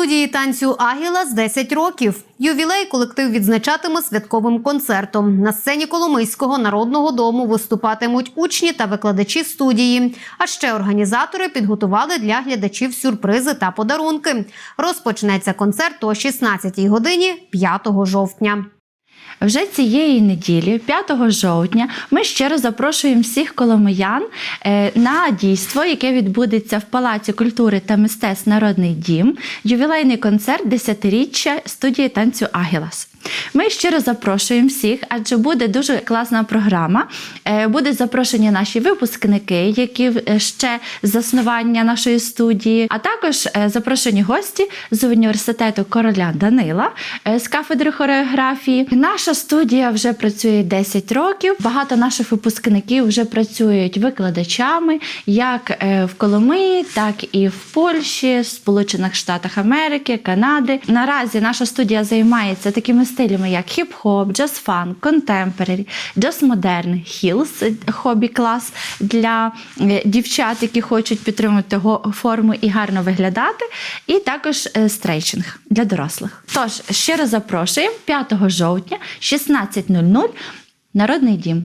Студії танцю Агіла з 10 років. Ювілей колектив відзначатиме святковим концертом. На сцені Коломийського народного дому виступатимуть учні та викладачі студії. А ще організатори підготували для глядачів сюрпризи та подарунки. Розпочнеться концерт о 16-й годині 5 жовтня. Вже цієї неділі, 5 жовтня, ми щиро запрошуємо всіх коломиян е, на дійство, яке відбудеться в Палаці культури та мистецтв Народний дім, ювілейний концерт десятиріччя студії танцю Агілас. Ми щиро запрошуємо всіх, адже буде дуже класна програма. Е, Будуть запрошені наші випускники, які е, ще заснування нашої студії, а також е, запрошені гості з університету короля Данила з кафедри хореографії. Наша студія вже працює 10 років. Багато наших випускників вже працюють викладачами як в Коломиї, так і в Польщі, Сполучених Штатах Америки, Канади. Наразі наша студія займається такими стилями, як хіп-хоп, джаз-фан, контемпорарі, джаз-модерн, хілс, хобі-клас для е, дівчат, які хочуть підтримати форму і гарно виглядати, і також е, стрейчинг для дорослих. Тож раз запрошуємо 5 жовтня, 16.00, Народний дім.